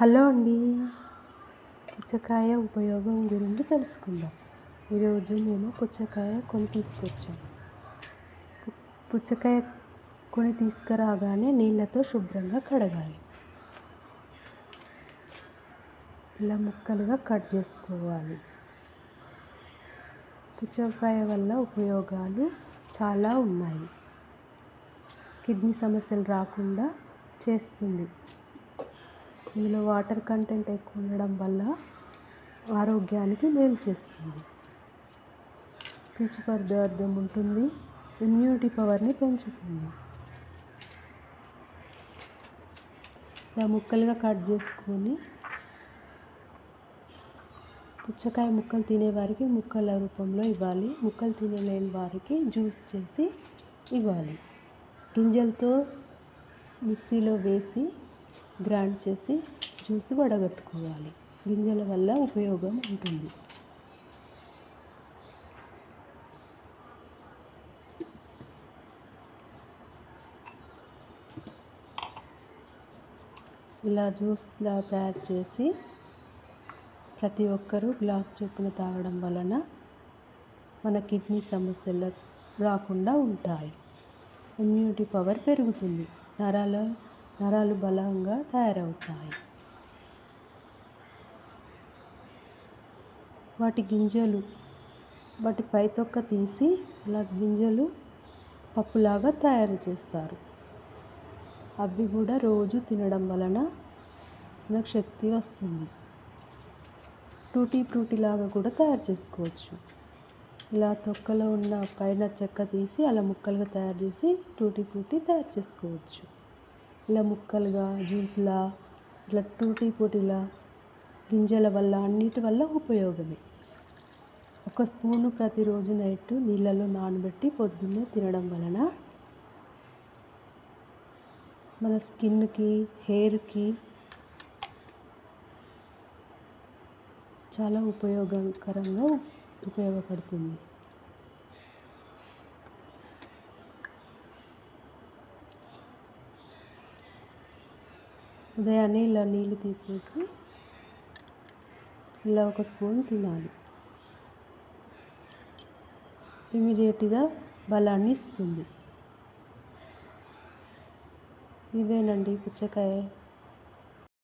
Hello అండి. పుచ్చకాయ ఉపయోగం గురించి తెలుసుకుందాం. ఈరోజు నేను పుచ్చకాయ కొని తీసుకొచ్చాను. పుచ్చకాయ కొని తీసుకురాగానే నీళ్ళతో శుభ్రంగా కడగాలి. ఇలా ముక్కలుగా కట్ చేసుకోవాలి. పుచ్చకాయ వల్ల ఉపయోగాలు చాలా ఉన్నాయి. కిడ్నీ సమస్యలు రాకుండా చేస్తుంది. ఇందులో వాటర్ కంటెంట్ ఎక్కువ ఉండడం వల్ల ఆరోగ్యానికి మేలు చేస్తుంది. పీచు పదార్థం ఉంటుంది ఇమ్యూనిటీ పవర్ని పెంచుతుంది. ఇలా ముక్కలుగా కట్ చేసుకొని పుచ్చకాయ ముక్కలు తినేవారికి ముక్కల రూపంలో ఇవ్వాలి. ముక్కలు తినలేని వారికి జ్యూస్ చేసి ఇవ్వాలి. గింజలతో మిక్సీలో వేసి గ్రైండ్ చేసి జ్యూస్ వడగట్టుకోవాలి. గింజల వల్ల ఉపయోగం ఉంటుంది. ఇలా జ్యూస్లా తయారు చేసి ప్రతి ఒక్కరూ గ్లాస్ చొప్పున తాగడం వలన మన కిడ్నీ సమస్యలు రాకుండా ఉంటాయి. ఇమ్యూనిటీ పవర్ పెరుగుతుంది. నరాల నరాలు బలంగా తయారవుతాయి. వాటి గింజలు వాటి పై తొక్క తీసి అలా గింజలు పప్పులాగా తయారు చేస్తారు. అవి కూడా రోజు తినడం వలన మనకు శక్తి వస్తుంది. టూటీ ఫ్రూటీ లాగా కూడా తయారు చేసుకోవచ్చు. ఇలా తొక్కలో ఉన్న పైన చెక్క తీసి అలా ముక్కలుగా తయారు చేసి టూటీ ఫ్రూటీ తయారు చేసుకోవచ్చు. ఇలా ముక్కలుగా జ్యూస్లా ఇట్లా టూటీ ఫ్రూటీలా గింజల వల్ల అన్నిటి వల్ల ఉపయోగమే. ఒక స్పూను ప్రతిరోజు నైట్ నీళ్ళలో నానబెట్టి పొద్దున్నే తినడం వలన మన స్కిన్కి హెయిర్కి చాలా ఉపయోగకరంగా ఉపయోగపడుతుంది. ఉదయాన్నే ఇలా నీళ్ళు తీసేసి ఇలా ఒక స్పూన్ తినాలి. ఇమీడియట్గా బలాన్ని ఇస్తుంది. ఇవేనండి పుచ్చకాయ?